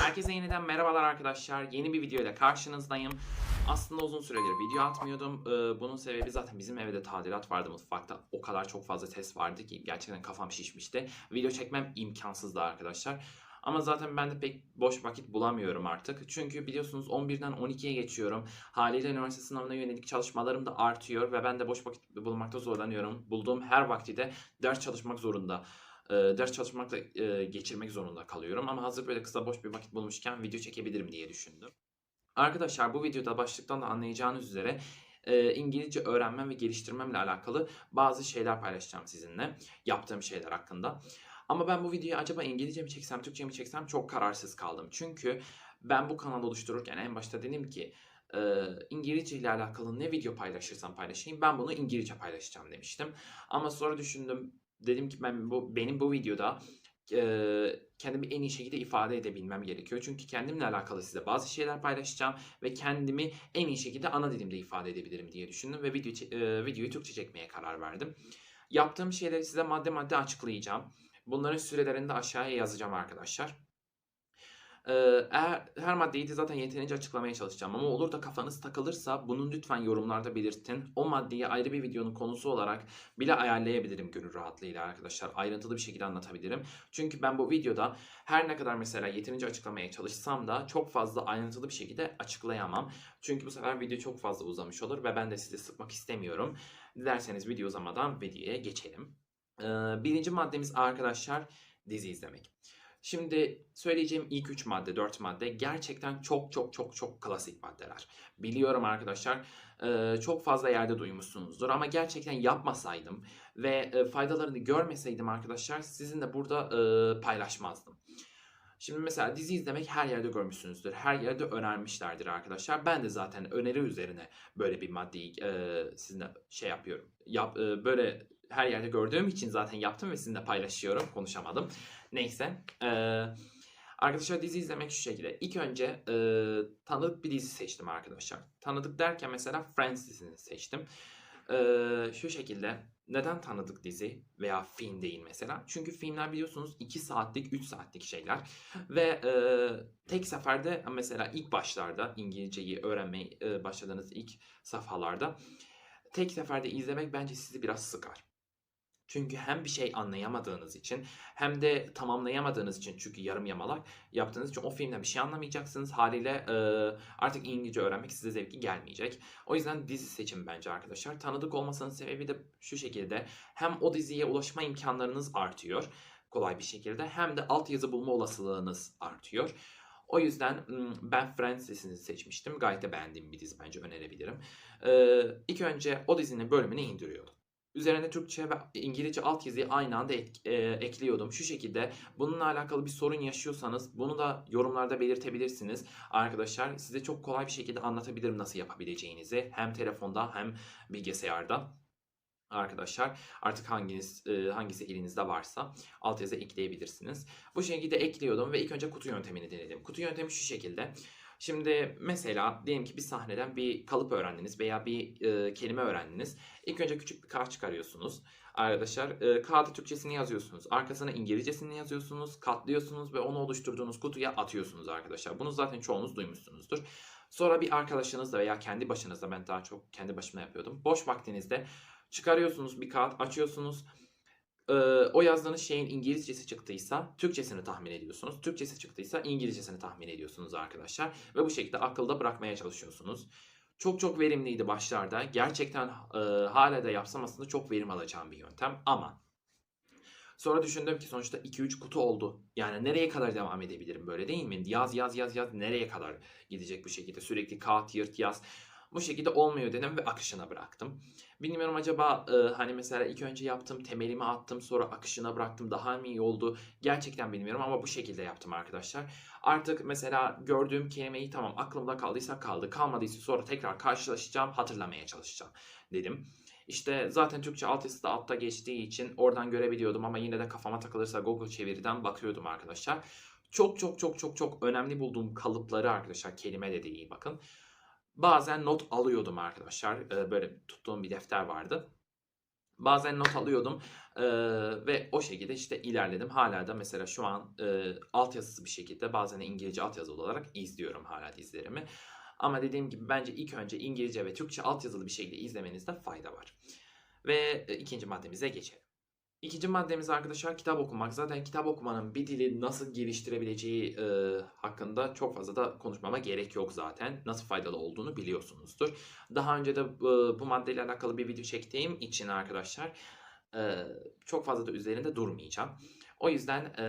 Herkese yeniden merhabalar arkadaşlar. Yeni bir video ile karşınızdayım. Aslında uzun süredir video atmıyordum. Ee, bunun sebebi zaten bizim evde tadilat vardı mutfakta. O kadar çok fazla ses vardı ki gerçekten kafam şişmişti. Video çekmem imkansızdı arkadaşlar. Ama zaten ben de pek boş vakit bulamıyorum artık. Çünkü biliyorsunuz 11'den 12'ye geçiyorum. Haliyle üniversite sınavına yönelik çalışmalarım da artıyor ve ben de boş vakit bulmakta zorlanıyorum. Bulduğum her vakti de ders çalışmak zorunda e, ders çalışmakla e, geçirmek zorunda kalıyorum. Ama hazır böyle kısa boş bir vakit bulmuşken video çekebilirim diye düşündüm. Arkadaşlar bu videoda başlıktan da anlayacağınız üzere e, İngilizce öğrenmem ve geliştirmemle alakalı bazı şeyler paylaşacağım sizinle. Yaptığım şeyler hakkında. Ama ben bu videoyu acaba İngilizce mi çeksem, Türkçe mi çeksem çok kararsız kaldım. Çünkü ben bu kanalı oluştururken en başta dedim ki e, İngilizce ile alakalı ne video paylaşırsam paylaşayım ben bunu İngilizce paylaşacağım demiştim. Ama sonra düşündüm dedim ki ben bu benim bu videoda e, kendimi en iyi şekilde ifade edebilmem gerekiyor. Çünkü kendimle alakalı size bazı şeyler paylaşacağım ve kendimi en iyi şekilde ana dilimde ifade edebilirim diye düşündüm ve video e, videoyu Türkçe çekmeye karar verdim. Yaptığım şeyleri size madde madde açıklayacağım. Bunların sürelerini de aşağıya yazacağım arkadaşlar. Ee, eğer her maddeyi de zaten yeterince açıklamaya çalışacağım ama olur da kafanız takılırsa bunu lütfen yorumlarda belirtin. O maddeyi ayrı bir videonun konusu olarak bile ayarlayabilirim gönül rahatlığıyla arkadaşlar. Ayrıntılı bir şekilde anlatabilirim. Çünkü ben bu videoda her ne kadar mesela yeterince açıklamaya çalışsam da çok fazla ayrıntılı bir şekilde açıklayamam. Çünkü bu sefer video çok fazla uzamış olur ve ben de sizi sıkmak istemiyorum. Dilerseniz video uzamadan videoya geçelim. Ee, birinci maddemiz arkadaşlar dizi izlemek. Şimdi söyleyeceğim ilk 3 madde, 4 madde gerçekten çok çok çok çok klasik maddeler. Biliyorum arkadaşlar çok fazla yerde duymuşsunuzdur ama gerçekten yapmasaydım ve faydalarını görmeseydim arkadaşlar sizinle burada paylaşmazdım. Şimdi mesela dizi izlemek her yerde görmüşsünüzdür. Her yerde önermişlerdir arkadaşlar. Ben de zaten öneri üzerine böyle bir maddeyi e, sizinle şey yapıyorum. Yap, e, böyle her yerde gördüğüm için zaten yaptım ve sizinle paylaşıyorum. Konuşamadım. Neyse. Ee, arkadaşlar dizi izlemek şu şekilde. İlk önce e, tanıdık bir dizi seçtim arkadaşlar. Tanıdık derken mesela Friends dizisini seçtim. Ee, şu şekilde neden tanıdık dizi veya film değil mesela? Çünkü filmler biliyorsunuz 2 saatlik 3 saatlik şeyler ve e, tek seferde mesela ilk başlarda İngilizceyi öğrenmeye e, başladığınız ilk safhalarda tek seferde izlemek bence sizi biraz sıkar. Çünkü hem bir şey anlayamadığınız için hem de tamamlayamadığınız için çünkü yarım yamalak yaptığınız için o filmden bir şey anlamayacaksınız. Haliyle e, artık İngilizce öğrenmek size zevki gelmeyecek. O yüzden dizi seçin bence arkadaşlar. Tanıdık olmasının sebebi de şu şekilde hem o diziye ulaşma imkanlarınız artıyor kolay bir şekilde hem de altyazı bulma olasılığınız artıyor. O yüzden ben Friends dizisini seçmiştim. Gayet de beğendiğim bir dizi bence önerebilirim. Ee, ilk önce o dizinin bölümünü indiriyordum. Üzerine Türkçe ve İngilizce altyazıyı aynı anda ek, e, ekliyordum. Şu şekilde bununla alakalı bir sorun yaşıyorsanız bunu da yorumlarda belirtebilirsiniz. Arkadaşlar size çok kolay bir şekilde anlatabilirim nasıl yapabileceğinizi. Hem telefonda hem bilgisayarda. Arkadaşlar artık hanginiz e, hangisi elinizde varsa altyazı ekleyebilirsiniz. Bu şekilde ekliyordum ve ilk önce kutu yöntemini denedim. Kutu yöntemi şu şekilde. Şimdi mesela diyelim ki bir sahneden bir kalıp öğrendiniz veya bir e, kelime öğrendiniz. İlk önce küçük bir kağıt çıkarıyorsunuz. Arkadaşlar e, kağıda Türkçesini yazıyorsunuz. Arkasına İngilizcesini yazıyorsunuz. Katlıyorsunuz ve onu oluşturduğunuz kutuya atıyorsunuz arkadaşlar. Bunu zaten çoğunuz duymuşsunuzdur. Sonra bir arkadaşınızla veya kendi başınızda ben daha çok kendi başıma yapıyordum. Boş vaktinizde çıkarıyorsunuz bir kağıt açıyorsunuz e, o yazdığınız şeyin İngilizcesi çıktıysa Türkçesini tahmin ediyorsunuz. Türkçesi çıktıysa İngilizcesini tahmin ediyorsunuz arkadaşlar. Ve bu şekilde akılda bırakmaya çalışıyorsunuz. Çok çok verimliydi başlarda. Gerçekten e, hala da yapsam aslında çok verim alacağım bir yöntem. Ama sonra düşündüm ki sonuçta 2-3 kutu oldu. Yani nereye kadar devam edebilirim böyle değil mi? Yaz yaz yaz yaz nereye kadar gidecek bu şekilde? Sürekli kağıt yırt yaz. Bu şekilde olmuyor dedim ve akışına bıraktım. Bilmiyorum acaba e, hani mesela ilk önce yaptım, temelimi attım, sonra akışına bıraktım daha mı iyi oldu? Gerçekten bilmiyorum ama bu şekilde yaptım arkadaşlar. Artık mesela gördüğüm kelimeyi tamam aklımda kaldıysa kaldı, kalmadıysa sonra tekrar karşılaşacağım, hatırlamaya çalışacağım dedim. İşte zaten Türkçe altyazısı da altta geçtiği için oradan görebiliyordum ama yine de kafama takılırsa Google çeviriden bakıyordum arkadaşlar. Çok çok çok çok çok önemli bulduğum kalıpları arkadaşlar kelime de bakın bazen not alıyordum arkadaşlar. Ee, böyle tuttuğum bir defter vardı. Bazen not alıyordum eee, ve o şekilde işte ilerledim. Hala da mesela şu an eee altyazısız bir şekilde bazen İngilizce altyazılı olarak izliyorum hala dizilerimi. Ama dediğim gibi bence ilk önce İngilizce ve Türkçe altyazılı bir şekilde izlemenizde fayda var. Ve e, ikinci maddemize geçelim. İkinci maddemiz arkadaşlar kitap okumak. Zaten kitap okumanın bir dili nasıl geliştirebileceği e, hakkında çok fazla da konuşmama gerek yok zaten. Nasıl faydalı olduğunu biliyorsunuzdur. Daha önce de e, bu maddeyle alakalı bir video çektiğim için arkadaşlar e, çok fazla da üzerinde durmayacağım. O yüzden e,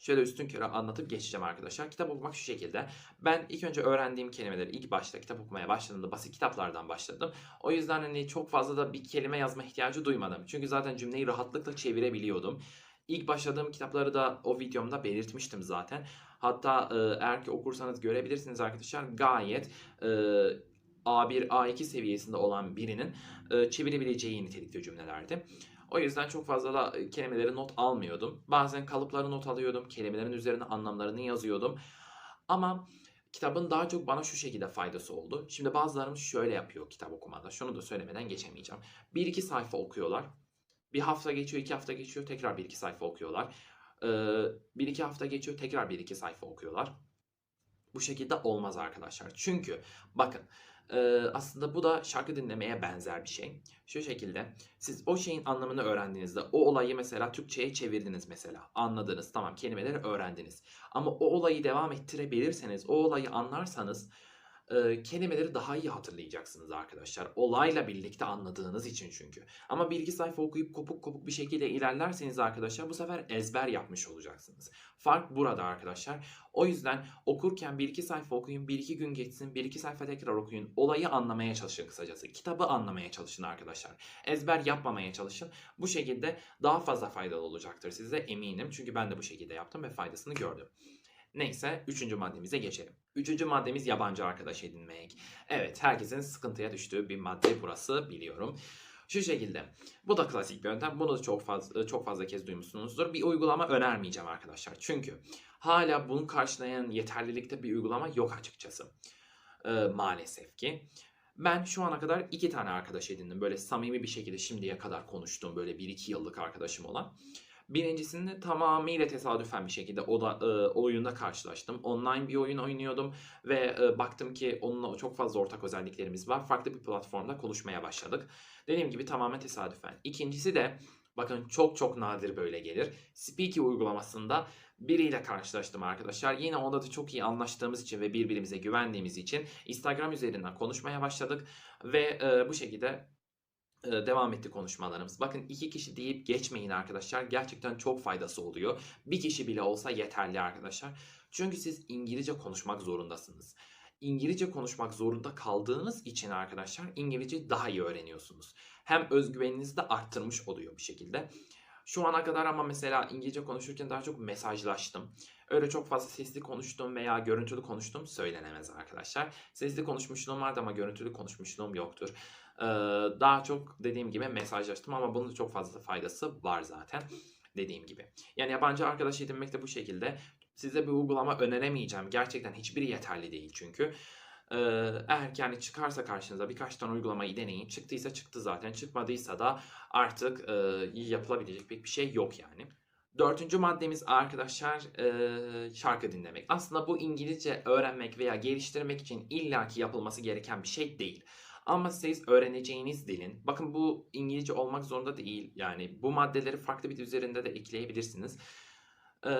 şöyle üstün körü anlatıp geçeceğim arkadaşlar. Kitap okumak şu şekilde. Ben ilk önce öğrendiğim kelimeleri ilk başta kitap okumaya başladığımda basit kitaplardan başladım. O yüzden hani çok fazla da bir kelime yazma ihtiyacı duymadım. Çünkü zaten cümleyi rahatlıkla çevirebiliyordum. İlk başladığım kitapları da o videomda belirtmiştim zaten. Hatta e, eğer ki okursanız görebilirsiniz arkadaşlar gayet e, A1, A2 seviyesinde olan birinin e, çevirebileceği nitelikte cümlelerdi. O yüzden çok fazla da e, kelimeleri not almıyordum. Bazen kalıpları not alıyordum. Kelimelerin üzerine anlamlarını yazıyordum. Ama kitabın daha çok bana şu şekilde faydası oldu. Şimdi bazılarımız şöyle yapıyor kitap okumada. Şunu da söylemeden geçemeyeceğim. Bir iki sayfa okuyorlar. Bir hafta geçiyor, iki hafta geçiyor. Tekrar bir iki sayfa okuyorlar. Ee, bir iki hafta geçiyor. Tekrar bir iki sayfa okuyorlar. Bu şekilde olmaz arkadaşlar. Çünkü bakın aslında bu da şarkı dinlemeye benzer bir şey. Şu şekilde siz o şeyin anlamını öğrendiğinizde o olayı mesela Türkçe'ye çevirdiniz mesela. Anladınız tamam kelimeleri öğrendiniz. Ama o olayı devam ettirebilirseniz o olayı anlarsanız kelimeleri daha iyi hatırlayacaksınız arkadaşlar. Olayla birlikte anladığınız için çünkü. Ama bir iki sayfa okuyup kopuk kopuk bir şekilde ilerlerseniz arkadaşlar bu sefer ezber yapmış olacaksınız. Fark burada arkadaşlar. O yüzden okurken bir iki sayfa okuyun, bir iki gün geçsin, bir iki sayfa tekrar okuyun. Olayı anlamaya çalışın kısacası. Kitabı anlamaya çalışın arkadaşlar. Ezber yapmamaya çalışın. Bu şekilde daha fazla faydalı olacaktır size eminim. Çünkü ben de bu şekilde yaptım ve faydasını gördüm. Neyse üçüncü maddemize geçelim. Üçüncü maddemiz yabancı arkadaş edinmek. Evet herkesin sıkıntıya düştüğü bir madde burası biliyorum. Şu şekilde. Bu da klasik bir yöntem. Bunu da çok fazla çok fazla kez duymuşsunuzdur. Bir uygulama önermeyeceğim arkadaşlar. Çünkü hala bunu karşılayan yeterlilikte bir uygulama yok açıkçası. Ee, maalesef ki. Ben şu ana kadar iki tane arkadaş edindim. Böyle samimi bir şekilde şimdiye kadar konuştuğum böyle bir iki yıllık arkadaşım olan. Birincisinde tamamıyla tesadüfen bir şekilde o da e, oyunda karşılaştım. Online bir oyun oynuyordum ve e, baktım ki onunla çok fazla ortak özelliklerimiz var. Farklı bir platformda konuşmaya başladık. Dediğim gibi tamamen tesadüfen. İkincisi de bakın çok çok nadir böyle gelir. Speaky uygulamasında biriyle karşılaştım arkadaşlar. Yine onda da çok iyi anlaştığımız için ve birbirimize güvendiğimiz için Instagram üzerinden konuşmaya başladık ve e, bu şekilde devam etti konuşmalarımız. Bakın iki kişi deyip geçmeyin arkadaşlar. Gerçekten çok faydası oluyor. Bir kişi bile olsa yeterli arkadaşlar. Çünkü siz İngilizce konuşmak zorundasınız. İngilizce konuşmak zorunda kaldığınız için arkadaşlar İngilizce daha iyi öğreniyorsunuz. Hem özgüveninizi de arttırmış oluyor bir şekilde. Şu ana kadar ama mesela İngilizce konuşurken daha çok mesajlaştım. Öyle çok fazla sesli konuştum veya görüntülü konuştum söylenemez arkadaşlar. Sesli konuşmuşluğum vardı ama görüntülü konuşmuşluğum yoktur. Ee, daha çok dediğim gibi mesajlaştım ama bunun çok fazla faydası var zaten dediğim gibi. Yani yabancı arkadaş edinmek de bu şekilde. Size bir uygulama öneremeyeceğim. Gerçekten hiçbiri yeterli değil çünkü. Ee, eğer yani çıkarsa karşınıza birkaç tane uygulamayı deneyin. Çıktıysa çıktı zaten. Çıkmadıysa da artık e, yapılabilecek pek bir şey yok yani. Dördüncü maddemiz arkadaşlar e, şarkı dinlemek. Aslında bu İngilizce öğrenmek veya geliştirmek için illaki yapılması gereken bir şey değil. Ama siz öğreneceğiniz dilin, bakın bu İngilizce olmak zorunda değil. Yani bu maddeleri farklı bir üzerinde de ekleyebilirsiniz. Ee,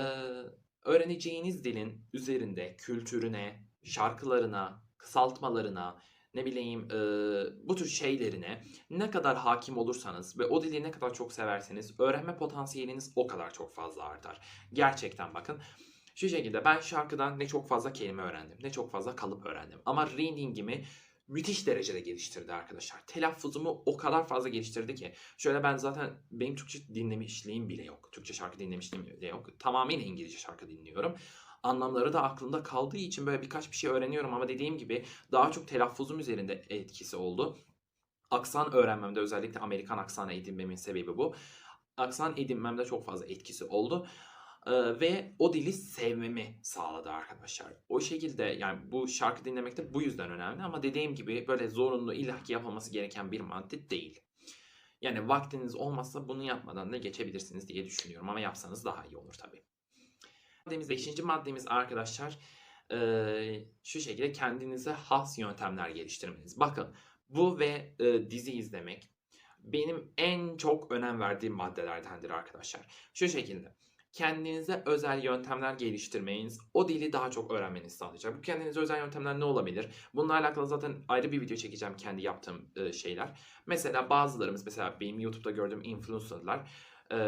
öğreneceğiniz dilin üzerinde kültürüne, şarkılarına, kısaltmalarına, ne bileyim e, bu tür şeylerine ne kadar hakim olursanız ve o dili ne kadar çok severseniz öğrenme potansiyeliniz o kadar çok fazla artar. Gerçekten bakın. Şu şekilde ben şarkıdan ne çok fazla kelime öğrendim, ne çok fazla kalıp öğrendim. Ama reading'imi müthiş derecede geliştirdi arkadaşlar. Telaffuzumu o kadar fazla geliştirdi ki. Şöyle ben zaten benim Türkçe dinlemişliğim bile yok. Türkçe şarkı dinlemişliğim bile yok. Tamamıyla İngilizce şarkı dinliyorum. Anlamları da aklımda kaldığı için böyle birkaç bir şey öğreniyorum ama dediğim gibi daha çok telaffuzum üzerinde etkisi oldu. Aksan öğrenmemde özellikle Amerikan aksanı edinmemin sebebi bu. Aksan edinmemde çok fazla etkisi oldu. Ee, ve o dili sevmemi sağladı arkadaşlar. O şekilde yani bu şarkı dinlemek de bu yüzden önemli ama dediğim gibi böyle zorunlu illaki yapılması gereken bir madde değil. Yani vaktiniz olmazsa bunu yapmadan da geçebilirsiniz diye düşünüyorum ama yapsanız daha iyi olur tabii. Maddemiz, beşinci maddemiz arkadaşlar eee, şu şekilde kendinize has yöntemler geliştirmeniz. Bakın bu ve e, dizi izlemek benim en çok önem verdiğim maddelerdendir arkadaşlar. Şu şekilde kendinize özel yöntemler geliştirmeniz o dili daha çok öğrenmenizi sağlayacak. Bu kendinize özel yöntemler ne olabilir? Bununla alakalı zaten ayrı bir video çekeceğim kendi yaptığım e, şeyler. Mesela bazılarımız mesela benim YouTube'da gördüğüm influencerlar e,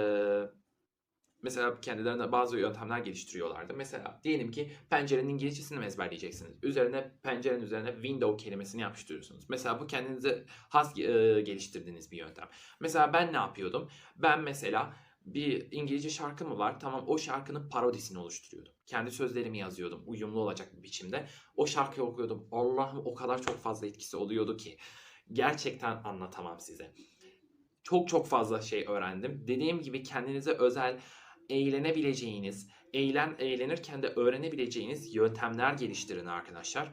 mesela kendilerine bazı yöntemler geliştiriyorlardı. Mesela diyelim ki pencerenin İngilizcesini ezberleyeceksiniz? Üzerine pencerenin üzerine window kelimesini yapıştırıyorsunuz. Mesela bu kendinize has e, geliştirdiğiniz bir yöntem. Mesela ben ne yapıyordum? Ben mesela bir İngilizce şarkı mı var? Tamam o şarkının parodisini oluşturuyordum. Kendi sözlerimi yazıyordum uyumlu olacak bir biçimde. O şarkıyı okuyordum. Allah'ım o kadar çok fazla etkisi oluyordu ki. Gerçekten anlatamam size. Çok çok fazla şey öğrendim. Dediğim gibi kendinize özel eğlenebileceğiniz, eğlen eğlenirken de öğrenebileceğiniz yöntemler geliştirin arkadaşlar.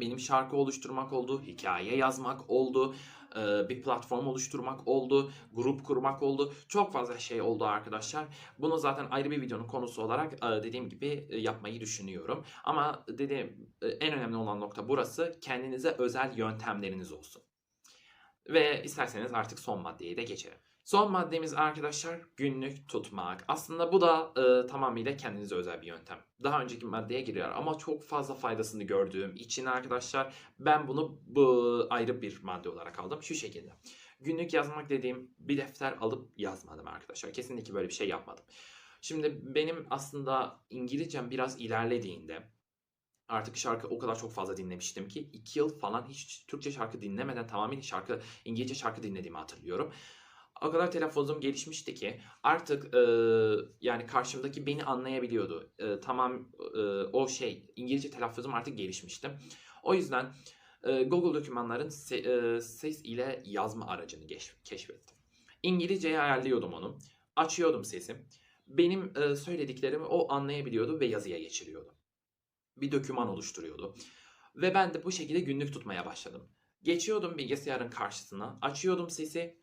Benim şarkı oluşturmak oldu, hikaye yazmak oldu, e, bir platform oluşturmak oldu, grup kurmak oldu. Çok fazla şey oldu arkadaşlar. Bunu zaten ayrı bir videonun konusu olarak e, dediğim gibi e, yapmayı düşünüyorum. Ama dediğim en önemli olan nokta burası. Kendinize özel yöntemleriniz olsun. Ve isterseniz artık son maddeye de geçelim. Son maddemiz arkadaşlar günlük tutmak. Aslında bu da e, tamamıyla kendinize özel bir yöntem. Daha önceki maddeye giriyor ama çok fazla faydasını gördüğüm için arkadaşlar ben bunu bu ayrı bir madde olarak aldım. Şu şekilde. Günlük yazmak dediğim bir defter alıp yazmadım arkadaşlar. Kesinlikle böyle bir şey yapmadım. Şimdi benim aslında İngilizcem biraz ilerlediğinde artık şarkı o kadar çok fazla dinlemiştim ki 2 yıl falan hiç Türkçe şarkı dinlemeden tamamen şarkı İngilizce şarkı dinlediğimi hatırlıyorum o kadar telaffuzum gelişmişti ki artık e, yani karşımdaki beni anlayabiliyordu. E, tamam e, o şey İngilizce telaffuzum artık gelişmişti. O yüzden e, Google dokümanların se, e, ses ile yazma aracını geç, keşfettim. İngilizceye ayarlıyordum onu. Açıyordum sesi. Benim e, söylediklerimi o anlayabiliyordu ve yazıya geçiriyordu. Bir doküman oluşturuyordu. Ve ben de bu şekilde günlük tutmaya başladım. Geçiyordum bilgisayarın karşısına, açıyordum sesi,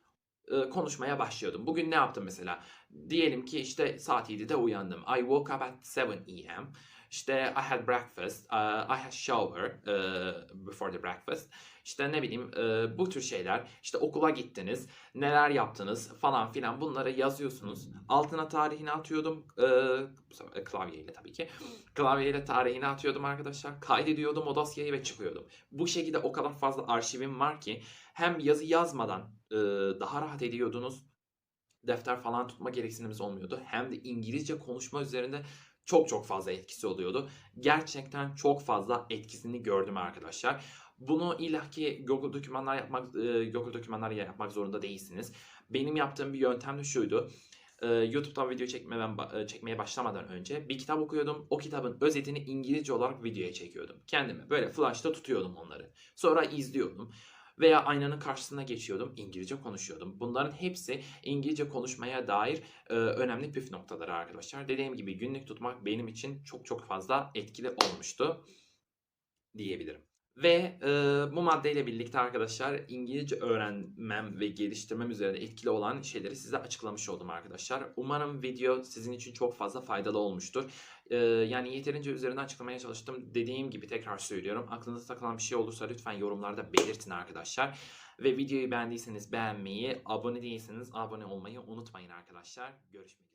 e, konuşmaya başlıyordum. Bugün ne yaptım mesela? Diyelim ki işte saat 7'de uyandım. I woke up at 7 a.m. İşte I had breakfast, uh, I had shower uh, before the breakfast. İşte ne bileyim uh, bu tür şeyler. İşte okula gittiniz, neler yaptınız falan filan bunları yazıyorsunuz. Altına tarihini atıyordum. Uh, klavyeyle tabii ki. Klavyeyle tarihini atıyordum arkadaşlar. Kaydediyordum o dosyayı ve çıkıyordum. Bu şekilde o kadar fazla arşivim var ki hem yazı yazmadan e, daha rahat ediyordunuz. Defter falan tutma gereksinimiz olmuyordu. Hem de İngilizce konuşma üzerinde çok çok fazla etkisi oluyordu. Gerçekten çok fazla etkisini gördüm arkadaşlar. Bunu illaki Google dokümanlar yapmak e, Google dokümanlar yapmak zorunda değilsiniz. Benim yaptığım bir yöntem de şuydu. E, YouTube'dan video çekmeden e, çekmeye başlamadan önce bir kitap okuyordum. O kitabın özetini İngilizce olarak videoya çekiyordum. Kendime böyle flash'ta tutuyordum onları. Sonra izliyordum veya aynanın karşısına geçiyordum, İngilizce konuşuyordum. Bunların hepsi İngilizce konuşmaya dair e, önemli püf noktaları arkadaşlar. Dediğim gibi günlük tutmak benim için çok çok fazla etkili olmuştu diyebilirim. Ve e, bu maddeyle birlikte arkadaşlar İngilizce öğrenmem ve geliştirmem üzerinde etkili olan şeyleri size açıklamış oldum arkadaşlar. Umarım video sizin için çok fazla faydalı olmuştur. E, yani yeterince üzerine açıklamaya çalıştım. Dediğim gibi tekrar söylüyorum. Aklınıza takılan bir şey olursa lütfen yorumlarda belirtin arkadaşlar. Ve videoyu beğendiyseniz beğenmeyi, abone değilseniz abone olmayı unutmayın arkadaşlar. Görüşmek üzere.